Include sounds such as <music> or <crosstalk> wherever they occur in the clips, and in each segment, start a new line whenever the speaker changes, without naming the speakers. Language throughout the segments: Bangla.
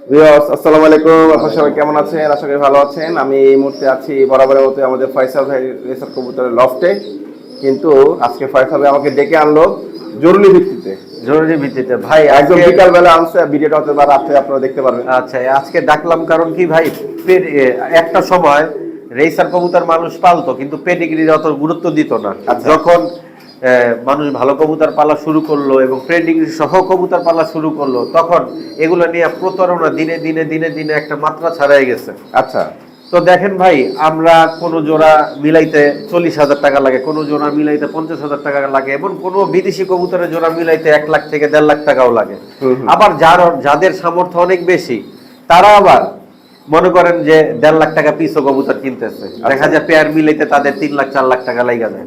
আসসালামু আলাইকুম। আপনারা সবাই কেমন আছেন? আশা করি ভালো আছেন। আমি এই মুহূর্তে আছি বরাবরের মতো আমাদের ফয়সাল ভাই রেসার কবুতরের লফটে কিন্তু আজকে ফয়সাল ভাই আমাকে ডেকে আনলো জরুরি ভিত্তিতে।
জরুরি ভিত্তিতে। ভাই
একদম
আজকে
বিকাল বেলা আনছে ভিডিওটা হতে বা রাত্রে আপনারা দেখতে পারবেন।
আচ্ছা আজকে ডাকলাম কারণ কি ভাই একটা সময় রেসার কবুতর মানুষ পালতো কিন্তু পেডিগ্রির অত গুরুত্ব দিত না।
আচ্ছা।
যখন মানুষ ভালো কবুতর পালা শুরু করল এবং পেডিগ্রি সহ কবুতর পালা শুরু করল তখন এগুলো নিয়ে প্রতারণা দিনে দিনে দিনে দিনে একটা মাত্রা ছাড়াই গেছে।
আচ্ছা।
তো দেখেন ভাই আমরা কোন জোড়া মিলাইতে চল্লিশ হাজার টাকা লাগে কোন জোড়া মিলাইতে পঞ্চাশ হাজার টাকা লাগে এবং কোন বিদেশি কবুতরের জোড়া মিলাইতে এক লাখ থেকে দেড় লাখ টাকাও লাগে। আবার যার যাদের সামর্থ্য অনেক বেশি তারা আবার মনে করেন যে দেড় লাখ টাকা পিসও কবুতর কিনতেছে। দেখা যায় পেয়ার মিলাইতে তাদের তিন লাখ চার লাখ টাকা লাগা যায়।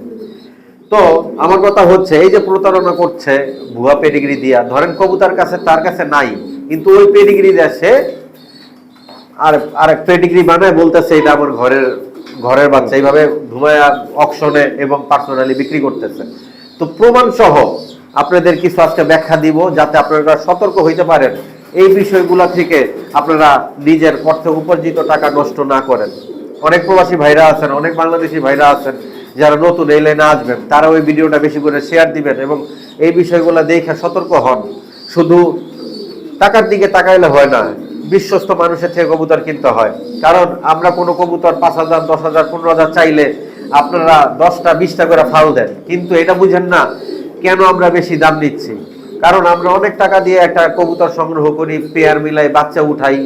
তো আমার কথা হচ্ছে, এই যে প্রতারণা করছে, ভুয়া পেডিগ্রি দিয়া, ধরেন কবুতার কাছে তার কাছে নাই, কিন্তু ওই পেডিগ্রি আর আর পেডিগ্রি বানায়, বলতেছে এটা আমার ঘরের ঘরের বাচ্চা, এইভাবে ধুমায়া অকশনে এবং পার্সোনালি বিক্রি করতেছে। তো প্রমাণ সহ আপনাদের কিছু আজকে ব্যাখ্যা দিব, যাতে আপনারা সতর্ক হইতে পারেন, এই বিষয়গুলা থেকে আপনারা নিজের অর্থ উপার্জিত টাকা নষ্ট না করেন। অনেক প্রবাসী ভাইরা আছেন, অনেক বাংলাদেশি ভাইরা আছেন যারা নতুন এই লাইনে আসবেন, তারা ওই ভিডিওটা বেশি করে শেয়ার দিবেন এবং এই বিষয়গুলো দেখে সতর্ক হন। শুধু টাকার দিকে তাকাইলে হয় না, বিশ্বস্ত মানুষের থেকে কবুতর কিনতে হয়। কারণ আমরা কোনো কবুতর পাঁচ হাজার, দশ হাজার, পনেরো হাজার চাইলে আপনারা দশটা, বিশটা করে ফাল দেন। কিন্তু এটা বুঝেন না কেন আমরা বেশি দাম নিচ্ছি। কারণ আমরা অনেক টাকা দিয়ে একটা কবুতর সংগ্রহ করি পেয়ার মিলাই বাচ্চা উঠাই,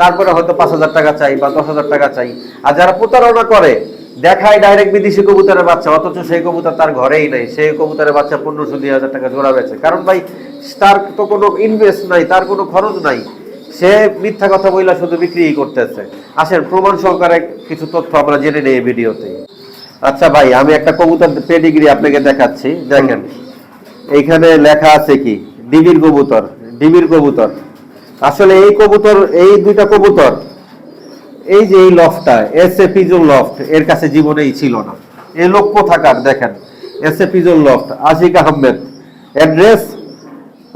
তারপরে হয়তো পাঁচ হাজার টাকা চাই বা দশ হাজার টাকা চাই। আর যারা প্রতারণা করে দেখায় ডাইরেক্ট বিদেশি কবুতরের বাচ্চা, অথচ সেই কবুতর তার ঘরেই নাই। সেই কবুতরের বাচ্চা পনেরোশো, দুই হাজার টাকা জোড়া বেছে কারণ ভাই, তার তো কোনো ইনভেস্ট নাই, তার কোনো খরচ নাই। সে মিথ্যা কথা বইলা শুধু বিক্রি করতেছে। আসেন, প্রমাণ সহকারে কিছু তথ্য আমরা জেনে নেই ভিডিওতে। আচ্ছা ভাই, আমি একটা কবুতর পেডিগ্রি আপনাকে দেখাচ্ছি। দেখেন, এইখানে লেখা আছে কি? ডিবির কবুতর ডিবির কবুতর। আসলে এই কবুতর, এই দুইটা কবুতর এই যে এই লফটা এস এ পিজুল লফট এর কাছে জীবনেই ছিল না। এই লোক কোথাকার দেখেন। এস এ পিজুল লফট আশিক আহমেদ অ্যাড্রেস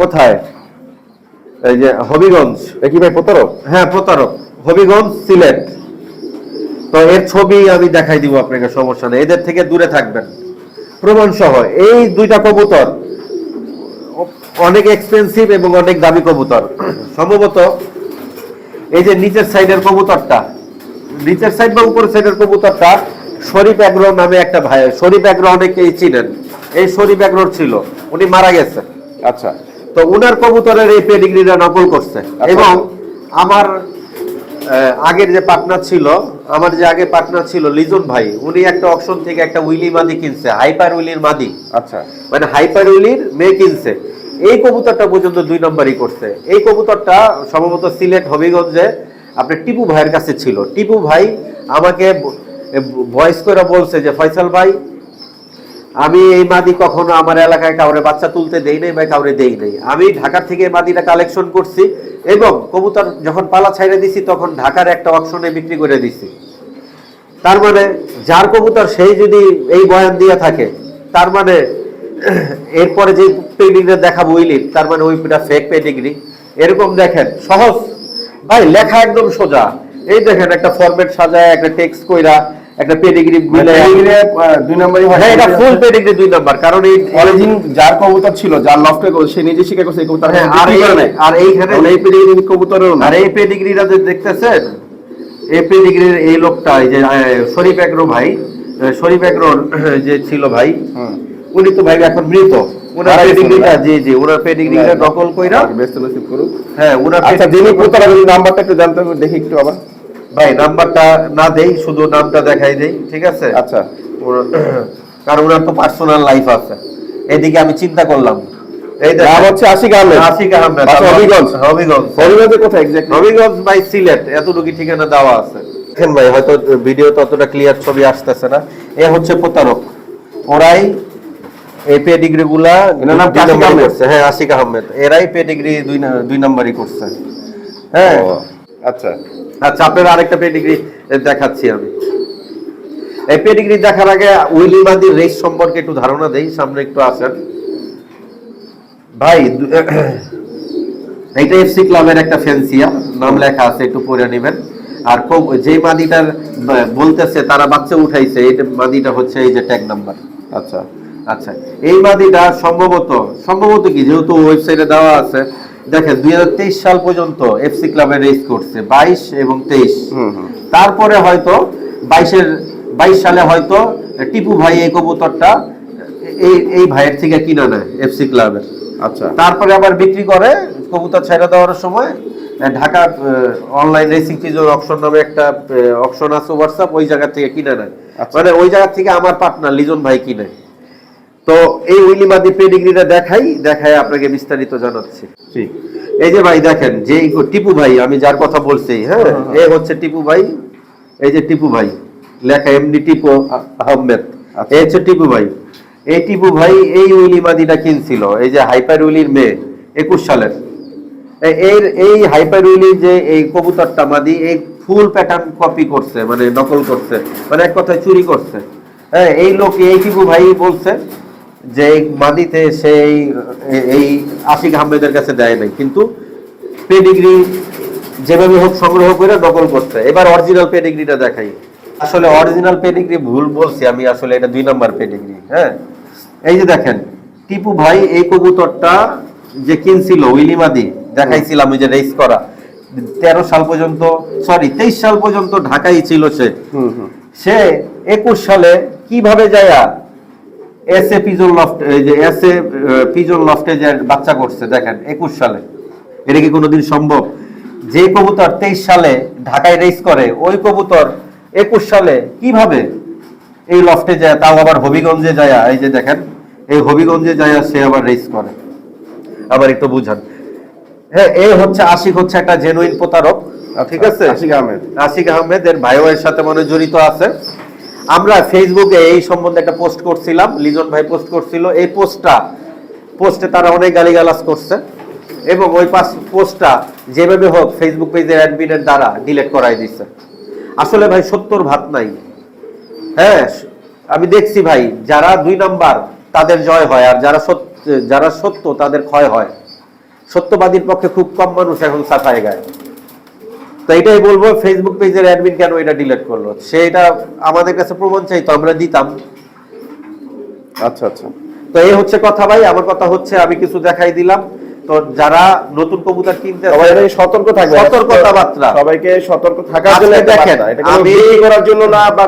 কোথায়? এই যে হবিগঞ্জ।
দেখি ভাই প্রতারক?
হ্যাঁ প্রতারক। হবিগঞ্জ সিলেট। তো এর ছবি আমি দেখাই দিব আপনাকে সমস্যা নেই। এদের থেকে দূরে থাকবেন। প্রমাণ সহ এই দুইটা কবুতর অনেক এক্সপেন্সিভ এবং অনেক দামি কবুতর। সম্ভবত এই যে নিচের সাইডের কবুতরটা নিচের সাইড বা উপরের সাইডের কবুতরটা শরীফ এগ্রো নামে একটা ভাই শরীফ এগ্রো অনেকেই চিনেন। এই শরীফ এগ্রোর ছিল উনি মারা গেছে
আচ্ছা।
তো উনার কবুতরের এই পেডিগ্রিটা নকল করছে। এবং আমার আগের যে পার্টনার ছিল আমার যে আগে পার্টনার ছিল লিজন ভাই উনি একটা অপশন থেকে একটা উইলি মাদি কিনছে হাইপার উইলির মাদি।
আচ্ছা।
মানে হাইপার উইলির মেয়ে কিনছে। এই কবুতরটা পর্যন্ত দুই নম্বরই করছে। এই কবুতরটা সম্ভবত সিলেট হবিগঞ্জে আপনার টিপু ভাইয়ের কাছে ছিল। টিপু ভাই আমাকে ভয়েস করে বলছে যে, ফয়সাল ভাই, আমি এই মাদি কখনো আমার এলাকায় কাউরে বাচ্চা তুলতে দেই নাই বা কাউরে দেই নাই। আমি ঢাকা থেকে এই মাদিটা কালেকশন করছি এবং কবুতর যখন পালা ছাইড়ে দিছি, তখন ঢাকার একটা অপশনে বিক্রি করে দিছি। তার মানে যার কবুতর সেই যদি এই বয়ান দিয়ে থাকে, তার মানে এরপরে যে পেডিগ্রি দেখাবো উইলির তার মানে ওইটা ফেক পেডিগ্রি এরকম দেখেন, সহজ। ভাই লেখা একদম সোজা। এই দেখেন একটা ফরম্যাট সাজায় একটা টেক্সট কইরা একটা পেডিগ্রি মিলে
দুই নম্বরই হয়।
হ্যাঁ এটা ফুল পেডিগ্রি দুই নাম্বার কারণ এই
অরিজিন যার কবুতর ছিল যার লফটে সে নিজে শিখে এই কবুতর
হ্যাঁ, আর এই-। আর এইখানে
এই পেডিগ্রি কবুতরেরও
আর এই পেডিগ্রিটা যে দেখতেছেন এই পেডিগ্রির এই লোকটা এই যে শরীফ এগ্রো ভাই শরীফ এগ্রোর যে ছিল ভাই উনি তো ভাই এখন মৃত। ওনার
মারা গেছেন,
পেডিগ্রিটা জি জি ওনার পেডিগ্রিটা নকল কইরা
ব্যস্ত নসিব করুক
হ্যাঁ ওনার
আচ্ছা যিনি প্রতারক নাম্বারটা একটু জানতে হবে দেখি একটু আবার।
ভাই নাম্বারটা না দেই শুধু নামটা দেখাই দেই ঠিক আছে?
আচ্ছা।
কারণ ওনার তো পার্সোনাল লাইফ আছে। এদিকে আমি চিন্তা করলাম। এই
নাম হচ্ছে আশিক আহমেদ।
আশিক আহমেদ
হবিগঞ্জ।
হবিগঞ্জ।
হবিগঞ্জে কোথায় এক্স্যাক্টলি
হবিগঞ্জ বাই সিলেট এতটুকু ঠিকানা দেওয়া আছে। দেখেন ভাই হয়তো ভিডিও ততটা ক্লিয়ার ছবি আসতেছে না। এ হচ্ছে প্রতারক। ওরাই এই পেডিগ্রি গুলা
এনার নাম আশিক আহমেদ?
হ্যাঁ আশিক আহমেদ। এরাই পেডিগ্রি দুই দুই নাম্বারই করছে। হ্যাঁ।
আচ্ছা।
আচ্ছা আপনার আরেকটা পেডিগ্রি দেখাচ্ছি আমি। এই পেডিগ্রি দেখার আগে উইলি রেস সম্পর্কে একটু ধারণা দেই সামনে একটু আসেন। ভাই <clears throat> এইটা এফসি ক্লাবের একটা ফ্যান্সিয়া নাম লেখা আছে একটু পড়ে নেবেন। আর যে মাদিটার বলতেছে তারা বাচ্চা উঠাইছে এই মাদিটা হচ্ছে এই যে ট্যাগ নাম্বার
আচ্ছা।
আচ্ছা এই মাদিটা সম্ভবত সম্ভবত কি? যেহেতু ওয়েবসাইটে দেওয়া আছে দেখেন দুই হাজার তেইশ সাল পর্যন্ত এফসি ক্লাবে রেস করছে বাইশ এবং তেইশ। তারপরে হয়তো বাইশের বাইশ সালে হয়তো টিপু ভাই এই কবুতরটা এই এই ভাইয়ের থেকে কিনে নেয় এফসি ক্লাবের
আচ্ছা।
তারপরে আবার বিক্রি করে কবুতর ছেড়ে দেওয়ার সময় ঢাকা অনলাইন রেসিং ফিজোর অকশন নামে একটা অকশন আছে হোয়াটসঅ্যাপ ওই জায়গা থেকে কিনে নেয়।
আচ্ছা।
মানে ওই জায়গা থেকে আমার পার্টনার লিজন ভাই কিনে। তো এই উইলিমাদি পেডিগ্রিটা দেখাই দেখাই আপনাকে বিস্তারিত জানাচ্ছি। এই যে ভাই দেখেন যে টিপু ভাই আমি যার কথা বলছি হ্যাঁ এ হচ্ছে টিপু ভাই এই যে টিপু ভাই লেখা এমনি টিপু আহমেদ
আচ্ছা।
এই হচ্ছে টিপু ভাই। এই টিপু ভাই এই উইলি মাদিটা কিনছিল এই যে হাইপার উইলির মেয়ে একুশ সালের। এর এই হাইপার উইলি যে এই কবুতরটা মাদি এই ফুল প্যাটার্ন কপি করছে মানে নকল করছে মানে এক কথায় চুরি করছে। হ্যাঁ এই লোক এই টিপু ভাই বলছে যে এই মাদিতে সেই এই আশিক আহমেদের কাছে দেয় নাই। কিন্তু পেডিগ্রি যেভাবে হোক সংগ্রহ করে নকল করছে। এবার অরিজিনাল পেডিগ্রিটা দেখাই। আসলে অরিজিনাল পেডিগ্রি ভুল বলছি আমি আসলে এটা দুই নাম্বার পেডিগ্রি হ্যাঁ? এই যে দেখেন টিপু ভাই এই কবুতরটা যে কিনছিল উইলিমাদি দেখাইছিলাম ওই যে রেস করা। তেরো সাল পর্যন্ত সরি তেইশ সাল পর্যন্ত ঢাকাই ছিল সে। সে একুশ সালে কীভাবে যায়া এসে পিজন লফট এই যে এসে পিজন লফটে যে বাচ্চা করছে দেখেন একুশ সালে। এটা কি কোনোদিন সম্ভব? যে কবুতর তেইশ সালে ঢাকায় রেস করে ওই কবুতর একুশ সালে কীভাবে এই লফটে যায় তাও আবার হবিগঞ্জে যায় এই যে দেখেন এই হবিগঞ্জে যায় সে আবার রেস করে। আবার একটু বুঝান। হ্যাঁ এই হচ্ছে আশিক হচ্ছে একটা জেনুইন প্রতারক ঠিক আছে?
আশিক আহমেদ।
আশিক আহমেদ এর ভাইও এর সাথে মনে জড়িত আছে। আমরা ফেসবুকে এই সম্বন্ধে একটা পোস্ট করছিলাম, লিজন ভাই পোস্ট করছিল। এই পোস্টটা পোস্টে তারা অনেক গালিগালাজ করছে এবং ওই পাশ পোস্টটা যেভাবে হোক ফেসবুক পেজের অ্যাডমিনের দ্বারা ডিলিট করাই দিচ্ছে আসলে ভাই সত্তর ভাত নাই। হ্যাঁ আমি দেখছি ভাই, যারা দুই নাম্বার তাদের জয় হয় আর যারা সত্য যারা সত্য তাদের ক্ষয় হয়। সত্যবাদীর পক্ষে খুব কম মানুষ এখন সাফায় গায়। তো এটাই বলব ফেসবুক পেজের অ্যাডমিন কেন এটা ডিলিট করল সেটা আমাদের কাছে প্রমাণ চাইতো আমরা দিতাম
আচ্ছা আচ্ছা
তো এই হচ্ছে কথা ভাই আমার কথা হচ্ছে আমি কিছু দেখাই দিলাম তো যারা নতুন কবুতর কিনতে
সবাই সতর্ক থাকবে
সতর্কতাবার্তা।
সবাইকে সতর্ক থাকার জন্য
দেখেন,
বার্তা।
আমি-
করার জন্য না বা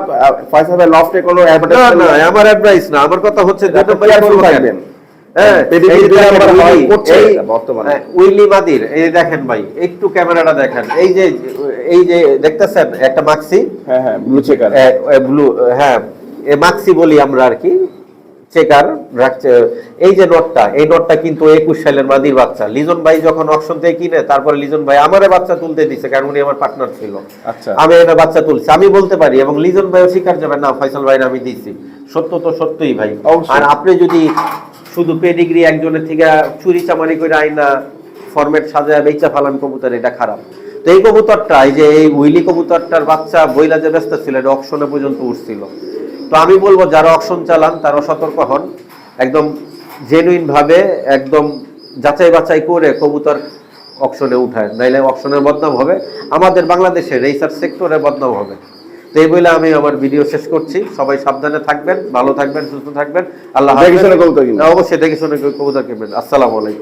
ফয়সাল ভাই লফটে কোনো
না
অ্যাডভার্টাইজমেন্ট
না আমার অ্যাডভাইস না আমার কথা হচ্ছে।
থাকবেন।
হ্যাঁ এই দেখেন
হয়,
এই- যে দেখেন ভাই একটু ক্যামেরাটা দেখেন। এই যে এই যে দেখতেছেন একটা মাক্সি
হ্যাঁ হ্যাঁ ব্লু চেকার
ব্লু হ্যাঁ মাক্সি বলি আমরা আর কি চেকার এই যে নোটটা এই নোটটা কিন্তু একুশ সালের মাদির বাচ্চা। লিজন ভাই যখন অপশন থেকে কিনে তারপরে লিজন ভাই আমারে বাচ্চা তুলতে দিছে কারণ উনি আমার পার্টনার ছিল।
আচ্ছা।
আমি এটা বাচ্চা তুলছি। আমি বলতে পারি এবং লিজন ভাইও স্বীকার যাবে না ফয়সাল ভাই আমি দিছি। সত্য তো সত্যই ভাই। আর আপনি যদি শুধু পেডিগ্রি একজনের থেকে চুরি চামারি করে আইনা ফরম্যাট সাজায় বেচা ফালান কবুতর, এটা খারাপ। তো এই কবুতরটা, এই যে এই উইলি কবুতরটার বাচ্চা বইলা যে ব্যস্ত ছিল, এটা অকশনে পর্যন্ত উঠছিল। তো আমি বলব, যারা অকশন চালান, তারা সতর্ক হন। একদম জেনুইন ভাবে, একদম যাচাই বাছাই করে কবুতর অকশনে উঠায়। নাইলে অকশনের বদনাম হবে। আমাদের বাংলাদেশে রেসার সেক্টরে বদনাম হবে। তো এই বলে আমি আমার ভিডিও শেষ করছি। সবাই সাবধানে থাকবেন ভালো থাকবেন সুস্থ থাকবেন। আল্লাহ
কিনবেন।
অবশ্যই দেখে শুনে কবুতর কিনবেন। আসসালামু আলাইকুম।